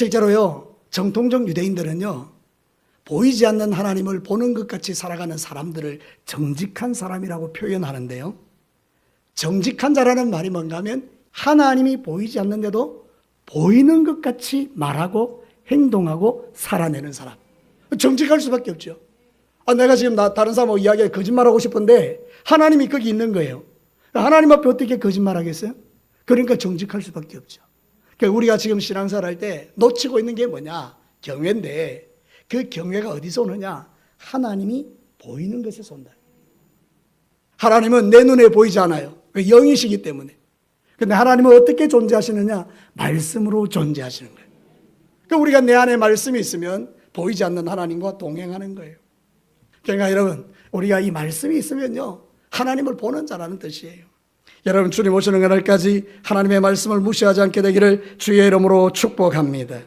실제로요, 정통적 유대인들은요, 보이지 않는 하나님을 보는 것 같이 살아가는 사람들을 정직한 사람이라고 표현하는데요. 정직한 자라는 말이 뭔가 하면 하나님이 보이지 않는데도 보이는 것 같이 말하고 행동하고 살아내는 사람. 정직할 수밖에 없죠. 아, 내가 지금 나 다른 사람하고 이야기해 거짓말하고 싶은데 하나님이 거기 있는 거예요. 하나님 앞에 어떻게 거짓말하겠어요? 그러니까 정직할 수밖에 없죠. 그러니까 우리가 지금 신앙생활 할 때 놓치고 있는 게 뭐냐? 경외인데 그 경외가 어디서 오느냐? 하나님이 보이는 것에서 온다. 하나님은 내 눈에 보이지 않아요. 왜? 영이시기 때문에. 근데 하나님은 어떻게 존재하시느냐? 말씀으로 존재하시는 거예요. 그러니까 우리가 내 안에 말씀이 있으면 보이지 않는 하나님과 동행하는 거예요. 그러니까 여러분, 우리가 이 말씀이 있으면요. 하나님을 보는 자라는 뜻이에요. 여러분, 주님 오시는 그날까지 하나님의 말씀을 무시하지 않게 되기를 주의 이름으로 축복합니다.